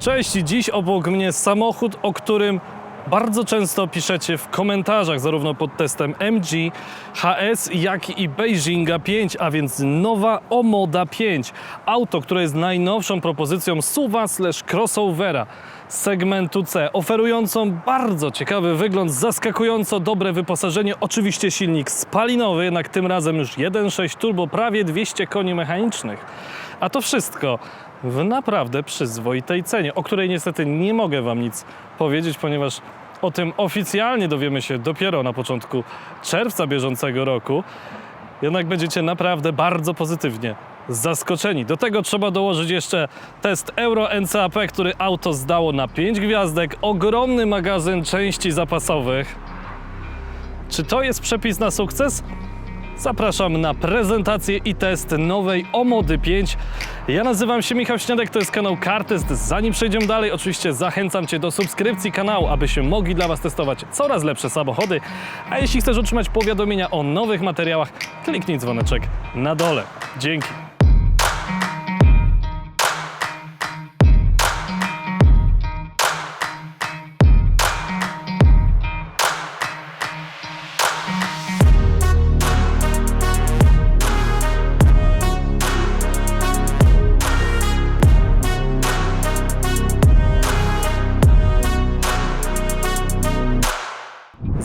Cześć, dziś obok mnie samochód, o którym bardzo często piszecie w komentarzach, zarówno pod testem MG, HS, jak i Beijinga 5, a więc nowa Omoda 5. Auto, które jest najnowszą propozycją SUVa slash crossovera segmentu C, oferującą bardzo ciekawy wygląd, zaskakująco dobre wyposażenie, oczywiście silnik spalinowy, jednak tym razem już 1.6 turbo, prawie 200 koni mechanicznych. A to wszystko w naprawdę przyzwoitej cenie, o której niestety nie mogę Wam nic powiedzieć, ponieważ o tym oficjalnie dowiemy się dopiero na początku czerwca bieżącego roku. Jednak będziecie naprawdę bardzo pozytywnie zaskoczeni. Do tego trzeba dołożyć jeszcze test Euro NCAP, który auto zdało na 5 gwiazdek, ogromny magazyn części zapasowych. Czy to jest przepis na sukces? Zapraszam na prezentację i test nowej Omody 5. Ja nazywam się Michał Śniadek, to jest kanał Kartest. Zanim przejdziemy dalej, oczywiście zachęcam Cię do subskrypcji kanału, abyśmy mogli dla Was testować coraz lepsze samochody. A jeśli chcesz otrzymać powiadomienia o nowych materiałach, kliknij dzwoneczek na dole. Dzięki.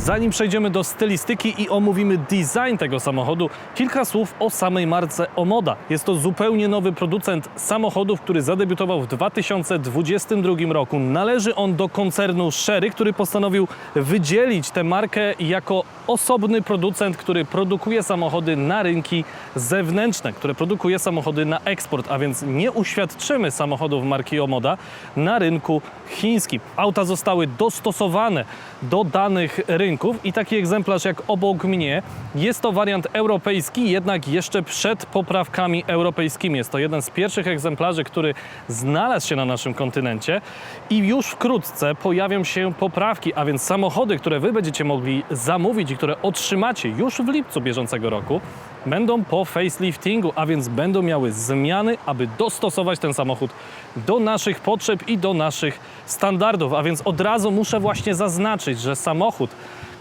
Zanim przejdziemy do stylistyki i omówimy design tego samochodu, kilka słów o samej marce Omoda. Jest to zupełnie nowy producent samochodów, który zadebiutował w 2022 roku. Należy on do koncernu Sherry, który postanowił wydzielić tę markę jako osobny producent, który produkuje samochody na rynki zewnętrzne, które produkuje samochody na eksport, a więc nie uświadczymy samochodów marki Omoda na rynku chińskim. Auta zostały dostosowane do danych rynków. I taki egzemplarz jak obok mnie. Jest to wariant europejski, jednak jeszcze przed poprawkami europejskimi. Jest to jeden z pierwszych egzemplarzy, który znalazł się na naszym kontynencie. I już wkrótce pojawią się poprawki, a więc samochody, które Wy będziecie mogli zamówić i które otrzymacie już w lipcu bieżącego roku, będą po faceliftingu, a więc będą miały zmiany, aby dostosować ten samochód do naszych potrzeb i do naszych standardów. A więc od razu muszę właśnie zaznaczyć, że samochód,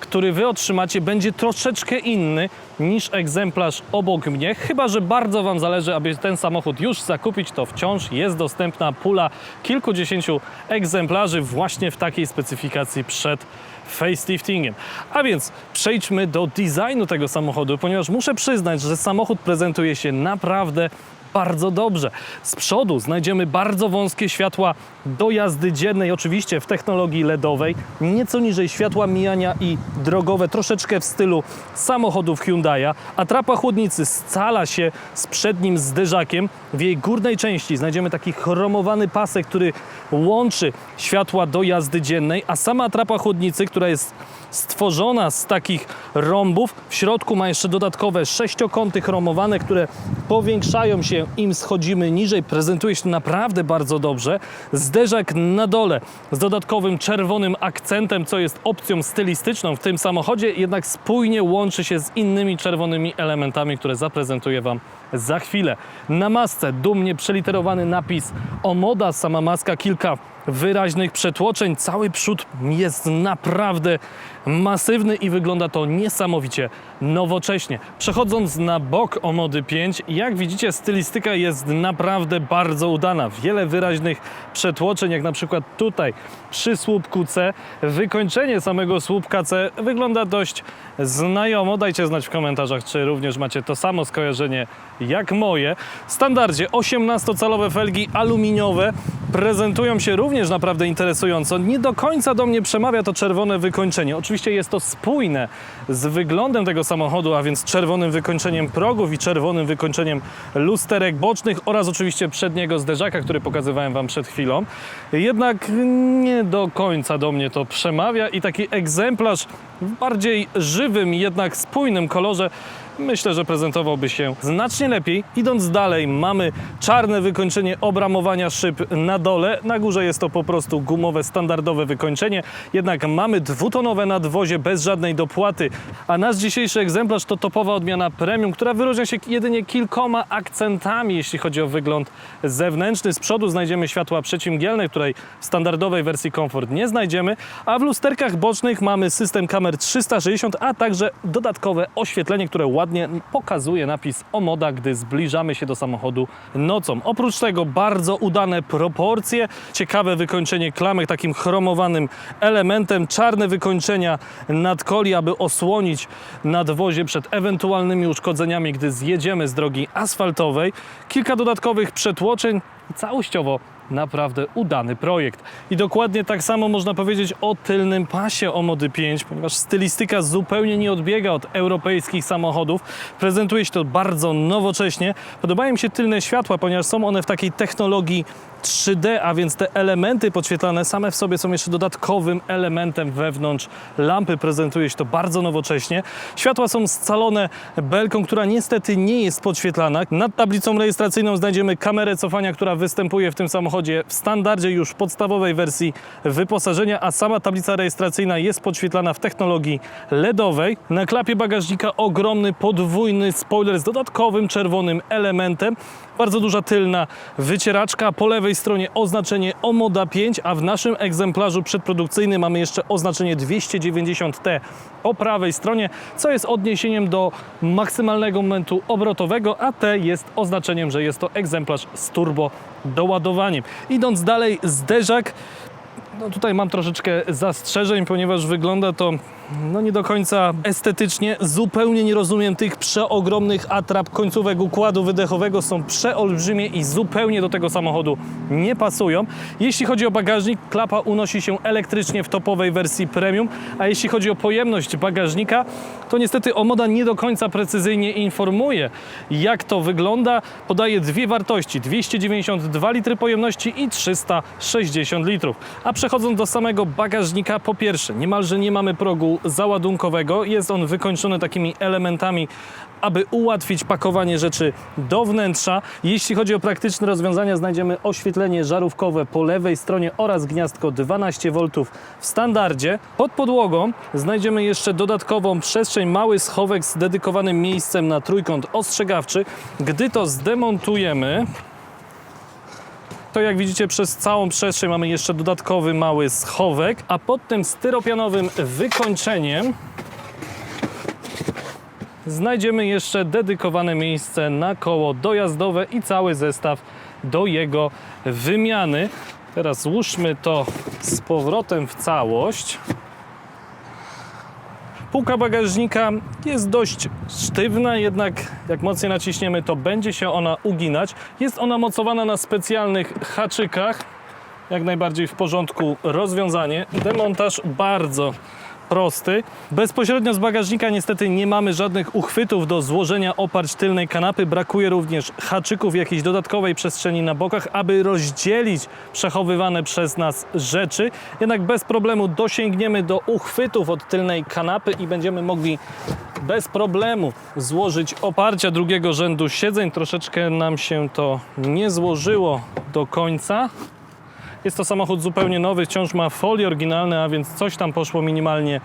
który Wy otrzymacie, będzie troszeczkę inny niż egzemplarz obok mnie. Chyba, że bardzo Wam zależy, aby ten samochód już zakupić, to wciąż jest dostępna pula kilkudziesięciu egzemplarzy właśnie w takiej specyfikacji przed faceliftingiem. A więc przejdźmy do designu tego samochodu, ponieważ muszę przyznać, że samochód prezentuje się naprawdę bardzo dobrze. Z przodu znajdziemy bardzo wąskie światła do jazdy dziennej, oczywiście w technologii LEDowej, nieco niżej światła mijania i drogowe, troszeczkę w stylu samochodów Hyundai'a. Atrapa chłodnicy scala się z przednim zderzakiem. W jej górnej części znajdziemy taki chromowany pasek, który łączy światła do jazdy dziennej, a sama atrapa chłodnicy, która jest stworzona z takich rąbów. W środku ma jeszcze dodatkowe sześciokąty chromowane, które powiększają się im schodzimy niżej. Prezentuje się naprawdę bardzo dobrze. Zderzak na dole z dodatkowym czerwonym akcentem, co jest opcją stylistyczną w tym samochodzie, jednak spójnie łączy się z innymi czerwonymi elementami, które zaprezentuję Wam za chwilę. Na masce dumnie przeliterowany napis Omoda, sama maska, kilka wyraźnych przetłoczeń. Cały przód jest naprawdę masywny i wygląda to niesamowicie nowocześnie. Przechodząc na bok Omody 5, jak widzicie stylistyka jest naprawdę bardzo udana. Wiele wyraźnych przetłoczeń, jak na przykład tutaj przy słupku C. Wykończenie samego słupka C wygląda dość znajomo. Dajcie znać w komentarzach, czy również macie to samo skojarzenie jak moje. W standardzie 18-calowe felgi aluminiowe prezentują się również naprawdę interesująco. Nie do końca do mnie przemawia to czerwone wykończenie. Oczywiście jest to spójne z wyglądem tego samochodu, a więc czerwonym wykończeniem progów i czerwonym wykończeniem lusterek bocznych oraz oczywiście przedniego zderzaka, który pokazywałem Wam przed chwilą. Jednak nie do końca do mnie to przemawia i taki egzemplarz w bardziej żywym, jednak spójnym kolorze myślę, że prezentowałby się znacznie lepiej. Idąc dalej, mamy czarne wykończenie obramowania szyb na dole. Na górze jest to po prostu gumowe, standardowe wykończenie. Jednak mamy dwutonowe nadwozie bez żadnej dopłaty. A nasz dzisiejszy egzemplarz to topowa odmiana premium, która wyróżnia się jedynie kilkoma akcentami, jeśli chodzi o wygląd zewnętrzny. Z przodu znajdziemy światła przecimgielne, której w standardowej wersji Comfort nie znajdziemy, a w lusterkach bocznych mamy system kamer 360, a także dodatkowe oświetlenie, które ładnie pokazuje napis Omoda, gdy zbliżamy się do samochodu nocą. Oprócz tego bardzo udane proporcje, ciekawe wykończenie klamek takim chromowanym elementem, czarne wykończenia nad koli, aby osłonić nadwozie przed ewentualnymi uszkodzeniami, gdy zjedziemy z drogi asfaltowej. Kilka dodatkowych przetłoczeń i całościowo naprawdę udany projekt. I dokładnie tak samo można powiedzieć o tylnym pasie Omody 5, ponieważ stylistyka zupełnie nie odbiega od europejskich samochodów. Prezentuje się to bardzo nowocześnie. Podobają mi się tylne światła, ponieważ są one w takiej technologii 3D, a więc te elementy podświetlane same w sobie są jeszcze dodatkowym elementem wewnątrz lampy. Prezentuje się to bardzo nowocześnie. Światła są scalone belką, która niestety nie jest podświetlana. Nad tablicą rejestracyjną znajdziemy kamerę cofania, która występuje w tym samochodzie w standardzie już w podstawowej wersji wyposażenia, a sama tablica rejestracyjna jest podświetlana w technologii LEDowej. Na klapie bagażnika ogromny podwójny spoiler z dodatkowym czerwonym elementem. Bardzo duża tylna wycieraczka, po lewej stronie oznaczenie OMODA 5, a w naszym egzemplarzu przedprodukcyjnym mamy jeszcze oznaczenie 290T po prawej stronie, co jest odniesieniem do maksymalnego momentu obrotowego, a T jest oznaczeniem, że jest to egzemplarz z turbo doładowaniem. Idąc dalej, zderzak. No tutaj mam troszeczkę zastrzeżeń, ponieważ wygląda to no nie do końca estetycznie. Zupełnie nie rozumiem tych przeogromnych atrap końcówek układu wydechowego. Są przeolbrzymie i zupełnie do tego samochodu nie pasują. Jeśli chodzi o bagażnik, klapa unosi się elektrycznie w topowej wersji premium, a jeśli chodzi o pojemność bagażnika, to niestety Omoda nie do końca precyzyjnie informuje, jak to wygląda. Podaje dwie wartości: 292 litry pojemności i 360 litrów. A przechodząc do samego bagażnika, po pierwsze, niemalże nie mamy progu załadunkowego. Jest on wykończony takimi elementami, aby ułatwić pakowanie rzeczy do wnętrza. Jeśli chodzi o praktyczne rozwiązania, znajdziemy oświetlenie żarówkowe po lewej stronie oraz gniazdko 12V w standardzie. Pod podłogą znajdziemy jeszcze dodatkową przestrzeń, mały schowek z dedykowanym miejscem na trójkąt ostrzegawczy. Gdy to zdemontujemy, to jak widzicie przez całą przestrzeń mamy jeszcze dodatkowy mały schowek, a pod tym styropianowym wykończeniem znajdziemy jeszcze dedykowane miejsce na koło dojazdowe i cały zestaw do jego wymiany. Teraz złóżmy to z powrotem w całość. Półka bagażnika jest dość sztywna, jednak jak mocniej naciśniemy, to będzie się ona uginać. Jest ona mocowana na specjalnych haczykach. Jak najbardziej w porządku rozwiązanie. Demontaż bardzo prosty. Bezpośrednio z bagażnika niestety nie mamy żadnych uchwytów do złożenia oparć tylnej kanapy. Brakuje również haczyków, jakiejś dodatkowej przestrzeni na bokach, aby rozdzielić przechowywane przez nas rzeczy. Jednak bez problemu dosięgniemy do uchwytów od tylnej kanapy i będziemy mogli bez problemu złożyć oparcia drugiego rzędu siedzeń. Troszeczkę nam się to nie złożyło do końca. Jest to samochód zupełnie nowy, wciąż ma folie oryginalne, a więc coś tam poszło minimalnie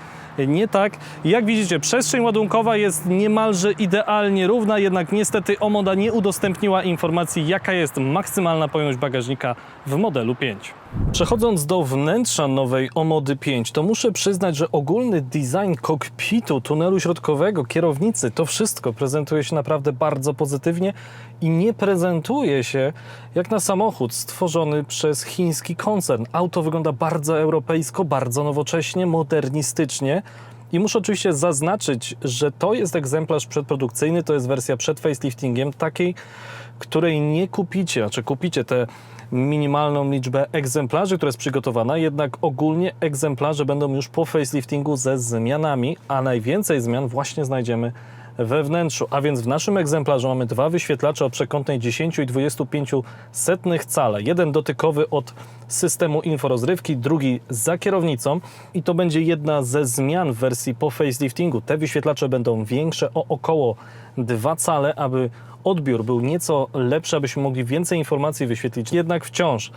nie tak. Jak widzicie, przestrzeń ładunkowa jest niemalże idealnie równa, jednak niestety Omoda nie udostępniła informacji, jaka jest maksymalna pojemność bagażnika w modelu 5. Przechodząc do wnętrza nowej Omody 5, to muszę przyznać, że ogólny design kokpitu, tunelu środkowego, kierownicy, to wszystko prezentuje się naprawdę bardzo pozytywnie i nie prezentuje się jak na samochód stworzony przez chiński koncern. Auto wygląda bardzo europejsko, bardzo nowocześnie, modernistycznie. I muszę oczywiście zaznaczyć, że to jest egzemplarz przedprodukcyjny, to jest wersja przed faceliftingiem, takiej, której nie kupicie, znaczy kupicie tę minimalną liczbę egzemplarzy, która jest przygotowana, jednak ogólnie egzemplarze będą już po faceliftingu ze zmianami, a najwięcej zmian właśnie znajdziemy we wnętrzu. A więc w naszym egzemplarzu mamy dwa wyświetlacze o przekątnej 10 i 25 setnych cala. Jeden dotykowy od systemu inforozrywki, drugi za kierownicą i to będzie jedna ze zmian w wersji po faceliftingu. Te wyświetlacze będą większe o około 2 cale, aby odbiór był nieco lepszy, abyśmy mogli więcej informacji wyświetlić. Jednak wciąż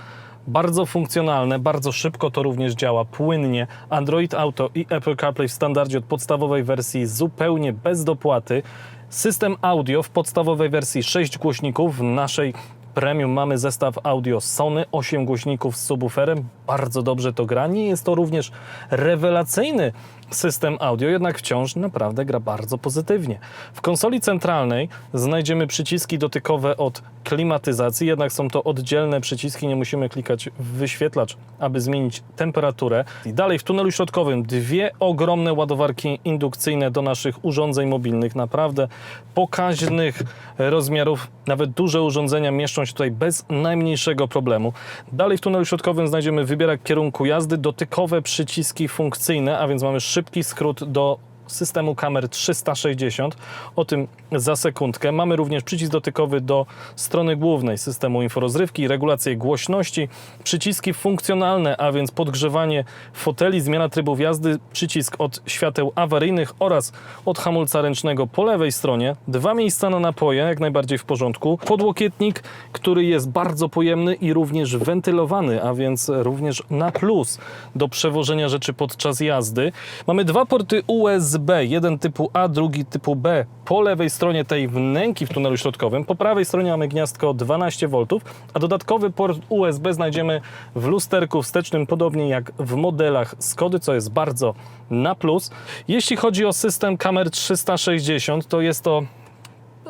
bardzo funkcjonalne, bardzo szybko to również działa, płynnie. Android Auto i Apple CarPlay w standardzie od podstawowej wersji zupełnie bez dopłaty. System audio w podstawowej wersji 6 głośników, w naszej Premium mamy zestaw audio Sony, 8 głośników z subwooferem. Bardzo dobrze to gra. Nie jest to również rewelacyjny system audio, jednak wciąż naprawdę gra bardzo pozytywnie. W konsoli centralnej znajdziemy przyciski dotykowe od klimatyzacji, jednak są to oddzielne przyciski, nie musimy klikać w wyświetlacz, aby zmienić temperaturę. I dalej w tunelu środkowym dwie ogromne ładowarki indukcyjne do naszych urządzeń mobilnych, naprawdę pokaźnych rozmiarów, nawet duże urządzenia mieszczą się tutaj bez najmniejszego problemu. Dalej w tunelu środkowym znajdziemy wybierak kierunku jazdy, dotykowe przyciski funkcyjne, a więc mamy szybki skrót do systemu kamer 360. O tym za sekundkę. Mamy również przycisk dotykowy do strony głównej systemu inforozrywki, regulację głośności, przyciski funkcjonalne, a więc podgrzewanie foteli, zmiana trybu jazdy, przycisk od świateł awaryjnych oraz od hamulca ręcznego po lewej stronie. Dwa miejsca na napoje, jak najbardziej w porządku. Podłokietnik, który jest bardzo pojemny i również wentylowany, a więc również na plus do przewożenia rzeczy podczas jazdy. Mamy dwa porty USB, jeden typu A, drugi typu B po lewej stronie tej wnęki w tunelu środkowym. Po prawej stronie mamy gniazdko 12 V, a dodatkowy port USB znajdziemy w lusterku wstecznym, podobnie jak w modelach Skody, co jest bardzo na plus. Jeśli chodzi o system kamer 360, to jest to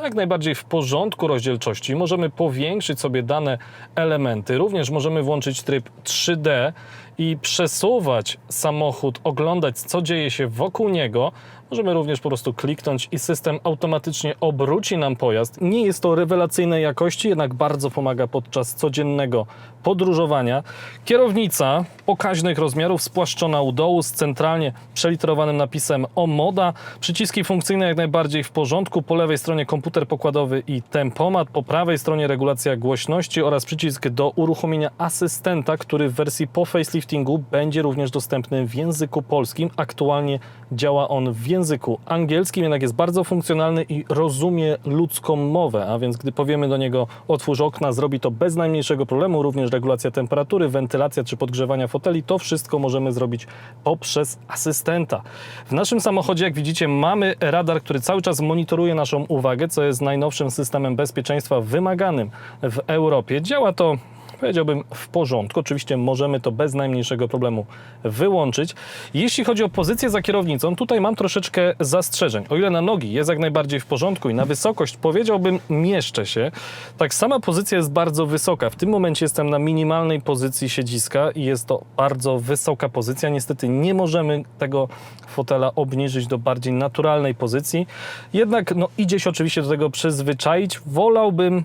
jak najbardziej w porządku rozdzielczości. Możemy powiększyć sobie dane elementy. Również możemy włączyć tryb 3D i przesuwać samochód, oglądać co dzieje się wokół niego. Możemy również po prostu kliknąć i system automatycznie obróci nam pojazd. Nie jest to rewelacyjnej jakości, jednak bardzo pomaga podczas codziennego podróżowania. Kierownica pokaźnych rozmiarów, spłaszczona u dołu z centralnie przeliterowanym napisem OMODA. Przyciski funkcyjne jak najbardziej w porządku. Po lewej stronie komputer pokładowy i tempomat. Po prawej stronie regulacja głośności oraz przycisk do uruchomienia asystenta, który w wersji po faceliftingu będzie również dostępny w języku polskim. Aktualnie działa on w języku angielskim, jednak jest bardzo funkcjonalny i rozumie ludzką mowę, a więc gdy powiemy do niego otwórz okna, zrobi to bez najmniejszego problemu, również regulacja temperatury, wentylacja czy podgrzewania foteli, to wszystko możemy zrobić poprzez asystenta. W naszym samochodzie, jak widzicie, mamy radar, który cały czas monitoruje naszą uwagę, co jest najnowszym systemem bezpieczeństwa wymaganym w Europie. Działa to powiedziałbym w porządku. Oczywiście możemy to bez najmniejszego problemu wyłączyć. Jeśli chodzi o pozycję za kierownicą, tutaj mam troszeczkę zastrzeżeń. O ile na nogi jest jak najbardziej w porządku i na wysokość powiedziałbym mieszczę się, tak sama pozycja jest bardzo wysoka. W tym momencie jestem na minimalnej pozycji siedziska i jest to bardzo wysoka pozycja. Niestety nie możemy tego fotela obniżyć do bardziej naturalnej pozycji. Jednak no, idzie się oczywiście do tego przyzwyczaić. Wolałbym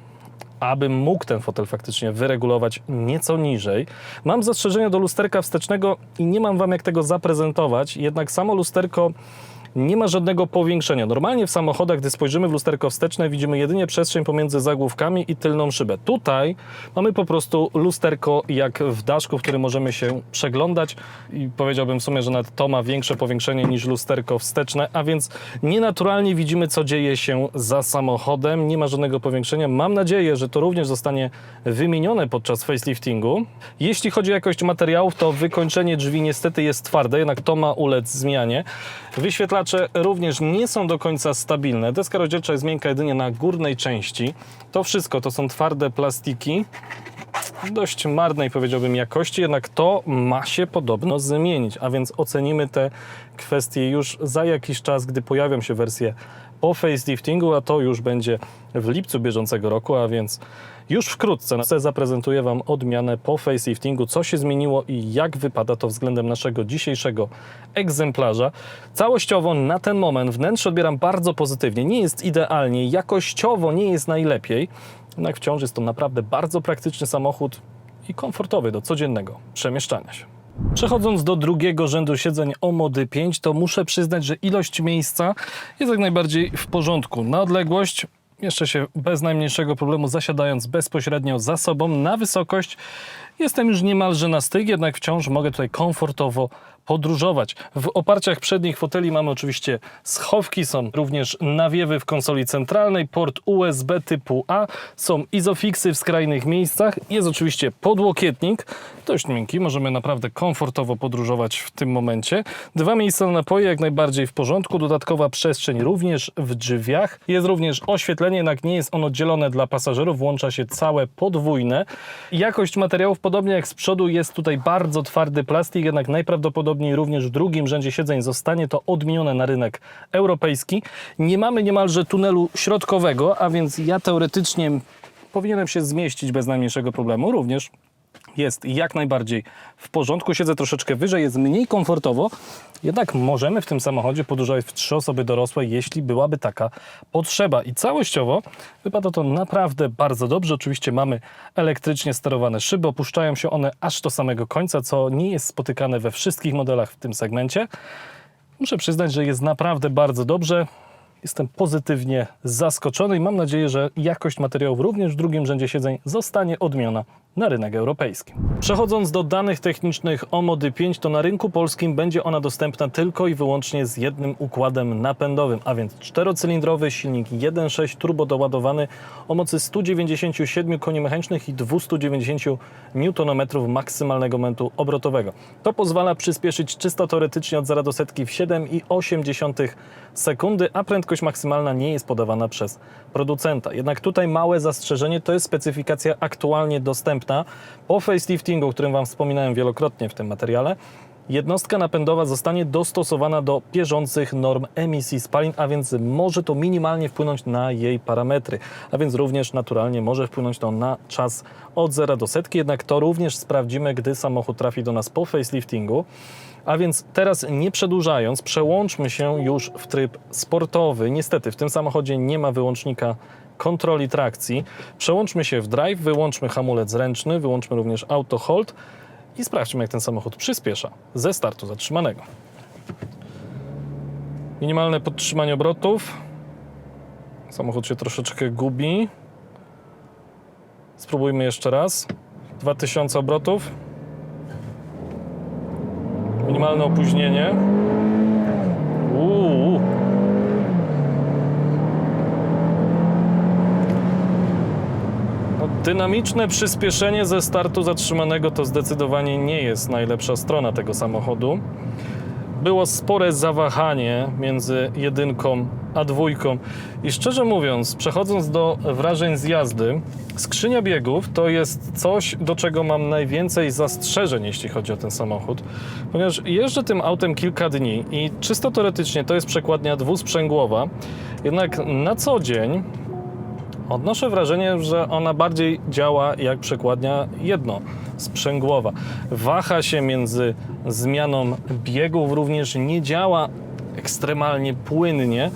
abym mógł ten fotel faktycznie wyregulować nieco niżej. Mam zastrzeżenia do lusterka wstecznego i nie mam Wam jak tego zaprezentować, jednak samo lusterko nie ma żadnego powiększenia. Normalnie w samochodach, gdy spojrzymy w lusterko wsteczne, widzimy jedynie przestrzeń pomiędzy zagłówkami i tylną szybę. Tutaj mamy po prostu lusterko jak w daszku, w którym możemy się przeglądać i powiedziałbym w sumie, że nawet to ma większe powiększenie niż lusterko wsteczne, a więc nienaturalnie widzimy, co dzieje się za samochodem. Nie ma żadnego powiększenia. Mam nadzieję, że to również zostanie wymienione podczas faceliftingu. Jeśli chodzi o jakość materiałów, to wykończenie drzwi niestety jest twarde, jednak to ma ulec zmianie. Wyświetlacze również nie są do końca stabilne. Deska rozdzielcza jest miękka jedynie na górnej części. To wszystko to są twarde plastiki dość marnej, powiedziałbym, jakości, jednak to ma się podobno zmienić, a więc ocenimy te kwestie już za jakiś czas, gdy pojawią się wersje po faceliftingu, a to już będzie w lipcu bieżącego roku, a więc już wkrótce zaprezentuję Wam odmianę po faceliftingu, co się zmieniło i jak wypada to względem naszego dzisiejszego egzemplarza. Całościowo na ten moment wnętrze odbieram bardzo pozytywnie. Nie jest idealnie, jakościowo nie jest najlepiej, jednak wciąż jest to naprawdę bardzo praktyczny samochód i komfortowy do codziennego przemieszczania się. Przechodząc do drugiego rzędu siedzeń Omody 5, to muszę przyznać, że ilość miejsca jest jak najbardziej w porządku. Na odległość jeszcze się bez najmniejszego problemu zasiadając bezpośrednio za sobą na wysokość. Jestem już niemalże na styk, jednak wciąż mogę tutaj komfortowo podróżować. W oparciach przednich foteli mamy oczywiście schowki, są również nawiewy w konsoli centralnej, port USB typu A, są izofixy w skrajnych miejscach, jest oczywiście podłokietnik, dość miękki, możemy naprawdę komfortowo podróżować w tym momencie. Dwa miejsca na napoje jak najbardziej w porządku, dodatkowa przestrzeń również w drzwiach. Jest również oświetlenie, jednak nie jest ono dzielone dla pasażerów, włącza się całe podwójne. Jakość materiałów, podobnie jak z przodu, jest tutaj bardzo twardy plastik, jednak najprawdopodobniej również w drugim rzędzie siedzeń zostanie to odmienione na rynek europejski. Nie mamy niemalże tunelu środkowego, a więc ja teoretycznie powinienem się zmieścić bez najmniejszego problemu. Również jest jak najbardziej w porządku. Siedzę troszeczkę wyżej, jest mniej komfortowo, jednak możemy w tym samochodzie podróżować w trzy osoby dorosłe, jeśli byłaby taka potrzeba. I całościowo wypada to naprawdę bardzo dobrze. Oczywiście mamy elektrycznie sterowane szyby, opuszczają się one aż do samego końca, co nie jest spotykane we wszystkich modelach w tym segmencie. Muszę przyznać, że jest naprawdę bardzo dobrze. Jestem pozytywnie zaskoczony i mam nadzieję, że jakość materiałów również w drugim rzędzie siedzeń zostanie odmiana na rynek europejski. Przechodząc do danych technicznych o Mody 5, to na rynku polskim będzie ona dostępna tylko i wyłącznie z jednym układem napędowym, a więc czterocylindrowy silnik 1.6 turbo doładowany o mocy 197 koni mechanicznych i 290 Nm maksymalnego momentu obrotowego. To pozwala przyspieszyć czysto teoretycznie od 0 do setki w 7,8 sekundy, a prędkość maksymalna nie jest podawana przez producenta. Jednak tutaj małe zastrzeżenie to jest specyfikacja aktualnie dostępna. Po faceliftingu, o którym Wam wspominałem wielokrotnie w tym materiale, jednostka napędowa zostanie dostosowana do bieżących norm emisji spalin, a więc może to minimalnie wpłynąć na jej parametry, a więc również naturalnie może wpłynąć to na czas od 0 do setki, jednak to również sprawdzimy, gdy samochód trafi do nas po faceliftingu. A więc teraz nie przedłużając, przełączmy się już w tryb sportowy. Niestety w tym samochodzie nie ma wyłącznika kontroli trakcji. Przełączmy się w drive, wyłączmy hamulec ręczny, wyłączmy również auto hold i sprawdźmy jak ten samochód przyspiesza ze startu zatrzymanego. Minimalne podtrzymanie obrotów. Samochód się troszeczkę gubi. Spróbujmy jeszcze raz. 2000 obrotów. Minimalne opóźnienie. Uuu. No, dynamiczne przyspieszenie ze startu zatrzymanego to zdecydowanie nie jest najlepsza strona tego samochodu. Było spore zawahanie między jedynką a dwójką. I szczerze mówiąc, przechodząc do wrażeń z jazdy, skrzynia biegów to jest coś, do czego mam najwięcej zastrzeżeń, jeśli chodzi o ten samochód, ponieważ jeżdżę tym autem kilka dni i czysto teoretycznie to jest przekładnia dwusprzęgłowa, jednak na co dzień odnoszę wrażenie, że ona bardziej działa jak przekładnia jednosprzęgłowa. Waha się między zmianą biegów, również nie działa ekstremalnie płynnie.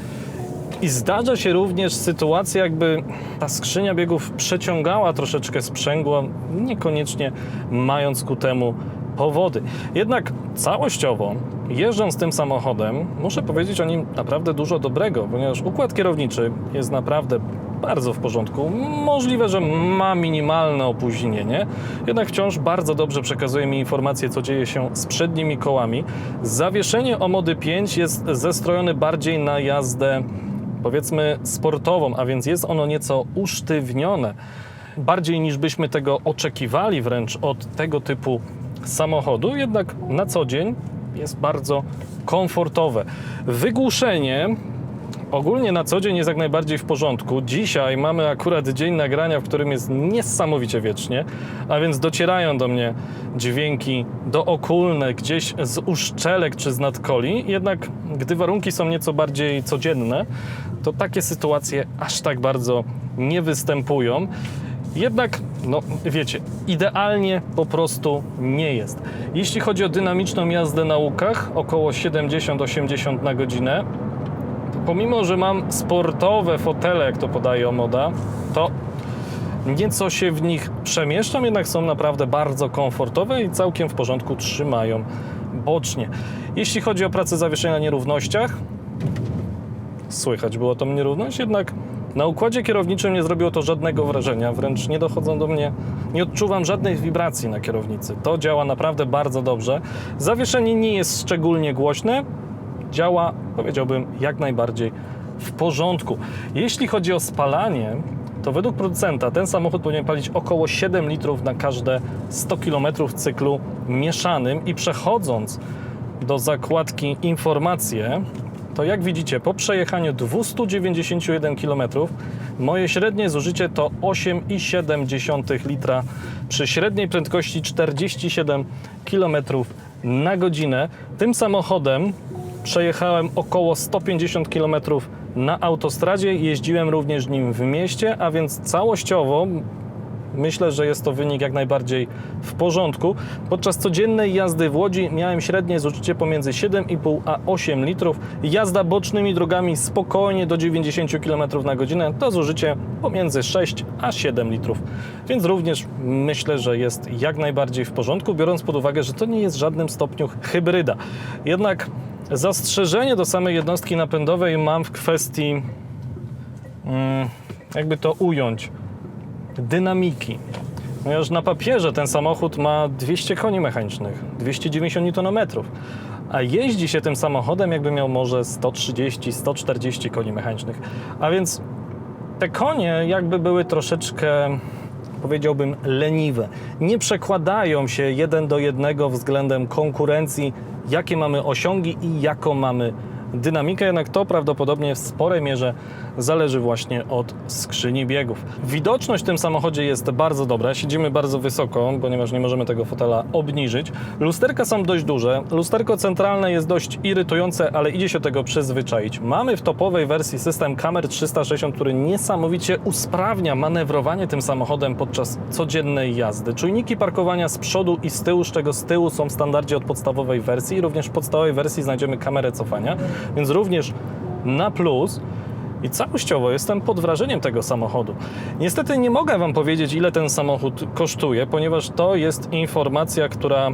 I zdarza się również sytuacja, jakby ta skrzynia biegów przeciągała troszeczkę sprzęgło, niekoniecznie mając ku temu powody. Jednak całościowo, jeżdżąc tym samochodem, muszę powiedzieć o nim naprawdę dużo dobrego, ponieważ układ kierowniczy jest naprawdę bardzo w porządku. Możliwe, że ma minimalne opóźnienie, jednak wciąż bardzo dobrze przekazuje mi informacje, co dzieje się z przednimi kołami. Zawieszenie o mody 5 jest zestrojone bardziej na jazdę powiedzmy sportową, a więc jest ono nieco usztywnione. Bardziej niż byśmy tego oczekiwali wręcz od tego typu samochodu, jednak na co dzień jest bardzo komfortowe. Wygłuszenie ogólnie na co dzień jest jak najbardziej w porządku. Dzisiaj mamy akurat dzień nagrania, w którym jest niesamowicie wiecznie, a więc docierają do mnie dźwięki dookulne gdzieś z uszczelek czy z nadkoli. Jednak gdy warunki są nieco bardziej codzienne, to takie sytuacje aż tak bardzo nie występują. Jednak, no wiecie, idealnie po prostu nie jest. Jeśli chodzi o dynamiczną jazdę na łukach, około 70-80 na godzinę, pomimo, że mam sportowe fotele, jak to podaje Omoda, to Nieco się w nich przemieszczam, jednak są naprawdę bardzo komfortowe i całkiem w porządku trzymają bocznie. Jeśli chodzi o pracę zawieszenia na nierównościach, słychać było tą nierówność, jednak na układzie kierowniczym nie zrobiło to żadnego wrażenia, wręcz nie dochodzą do mnie, nie odczuwam żadnych wibracji na kierownicy. To działa naprawdę bardzo dobrze. Zawieszenie nie jest szczególnie głośne, działa, powiedziałbym, jak najbardziej w porządku. Jeśli chodzi o spalanie, to według producenta ten samochód powinien palić około 7 litrów na każde 100 km w cyklu mieszanym i przechodząc do zakładki informacje, to jak widzicie, po przejechaniu 291 km moje średnie zużycie to 8,7 litra przy średniej prędkości 47 km na godzinę. Tym samochodem przejechałem około 150 km na autostradzie, jeździłem również nim w mieście, a więc całościowo Myślę, że jest to wynik jak najbardziej w porządku. Podczas codziennej jazdy w Łodzi miałem średnie zużycie pomiędzy 7,5 a 8 litrów. Jazda bocznymi drogami spokojnie do 90 km na godzinę to zużycie pomiędzy 6 a 7 litrów. Więc również myślę, że jest jak najbardziej w porządku, biorąc pod uwagę, że to nie jest w żadnym stopniu hybryda. Jednak zastrzeżenie do samej jednostki napędowej mam w kwestii, mm, jakby to ująć, dynamiki. Ponieważ na papierze ten samochód ma 200 koni mechanicznych, 290 Nm, a jeździ się tym samochodem jakby miał może 130-140 koni mechanicznych. A więc te konie jakby były troszeczkę, powiedziałbym, leniwe. Nie przekładają się jeden do jednego względem konkurencji, jakie mamy osiągi i jaką mamy dynamikę, jednak to prawdopodobnie w sporej mierze zależy właśnie od skrzyni biegów. Widoczność w tym samochodzie jest bardzo dobra, siedzimy bardzo wysoko, ponieważ nie możemy tego fotela obniżyć. Lusterka są dość duże, lusterko centralne jest dość irytujące, ale idzie się tego przyzwyczaić. Mamy w topowej wersji system kamer 360, który niesamowicie usprawnia manewrowanie tym samochodem podczas codziennej jazdy. Czujniki parkowania z przodu i z tyłu, z czego z tyłu są w standardzie od podstawowej wersji. Również w podstawowej wersji znajdziemy kamerę cofania, więc również na plus. I całościowo jestem pod wrażeniem tego samochodu. Niestety nie mogę Wam powiedzieć, ile ten samochód kosztuje, ponieważ to jest informacja, która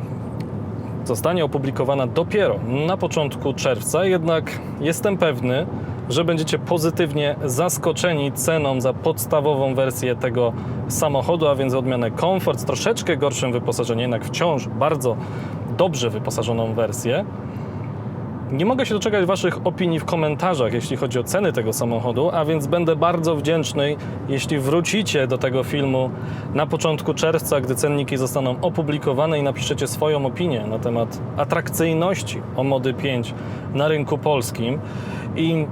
zostanie opublikowana dopiero na początku czerwca. Jednak jestem pewny, że będziecie pozytywnie zaskoczeni ceną za podstawową wersję tego samochodu, a więc odmianę Comfort z troszeczkę gorszym wyposażeniem, jednak wciąż bardzo dobrze wyposażoną wersję. Nie mogę się doczekać Waszych opinii w komentarzach, jeśli chodzi o ceny tego samochodu, a więc będę bardzo wdzięczny, jeśli wrócicie do tego filmu na początku czerwca, gdy cenniki zostaną opublikowane i napiszecie swoją opinię na temat atrakcyjności Omody 5 na rynku polskim. I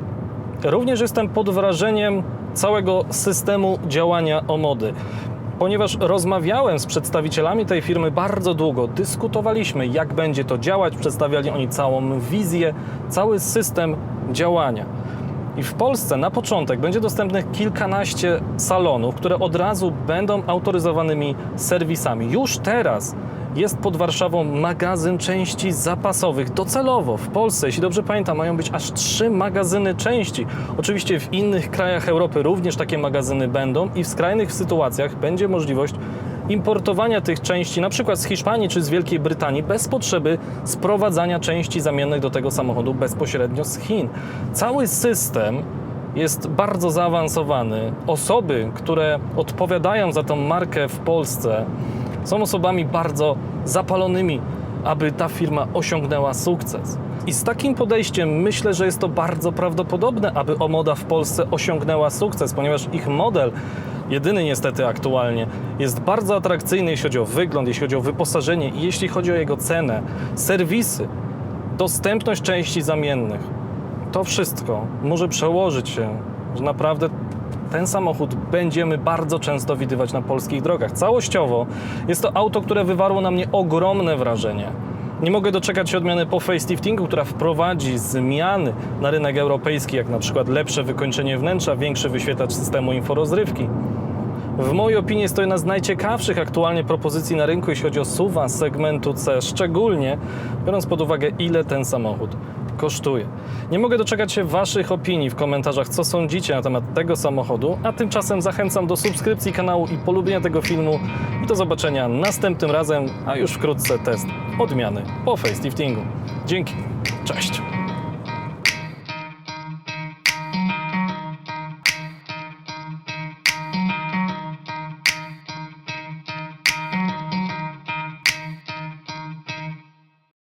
również jestem pod wrażeniem całego systemu działania Omody ponieważ rozmawiałem z przedstawicielami tej firmy bardzo długo, dyskutowaliśmy, jak będzie to działać, przedstawiali oni całą wizję, cały system działania. I w Polsce na początek będzie dostępnych kilkanaście salonów, które od razu będą autoryzowanymi serwisami. Już teraz jest pod Warszawą magazyn części zapasowych. Docelowo w Polsce, jeśli dobrze pamiętam, mają być aż trzy magazyny części. Oczywiście w innych krajach Europy również takie magazyny będą i w skrajnych sytuacjach będzie możliwość importowania tych części, na przykład z Hiszpanii czy z Wielkiej Brytanii, bez potrzeby sprowadzania części zamiennych do tego samochodu bezpośrednio z Chin. Cały system jest bardzo zaawansowany. Osoby, które odpowiadają za tą markę w Polsce, są osobami bardzo zapalonymi, aby ta firma osiągnęła sukces. I z takim podejściem myślę, że jest to bardzo prawdopodobne, aby Omoda w Polsce osiągnęła sukces, ponieważ ich model, jedyny niestety aktualnie, jest bardzo atrakcyjny, jeśli chodzi o wygląd, jeśli chodzi o wyposażenie i jeśli chodzi o jego cenę, serwisy, dostępność części zamiennych. To wszystko może przełożyć się, że naprawdę ten samochód będziemy bardzo często widywać na polskich drogach. Całościowo jest to auto, które wywarło na mnie ogromne wrażenie. Nie mogę doczekać się odmiany po faceliftingu, która wprowadzi zmiany na rynek europejski, jak na przykład lepsze wykończenie wnętrza, większy wyświetlacz systemu inforozrywki. W mojej opinii jest to jedna z najciekawszych aktualnie propozycji na rynku, jeśli chodzi o suwa segmentu C, szczególnie biorąc pod uwagę, ile ten samochód kosztuje. Nie mogę doczekać się Waszych opinii w komentarzach, co sądzicie na temat tego samochodu, a tymczasem zachęcam do subskrypcji kanału i polubienia tego filmu i do zobaczenia następnym razem, a już wkrótce test odmiany po faceliftingu. Dzięki, cześć!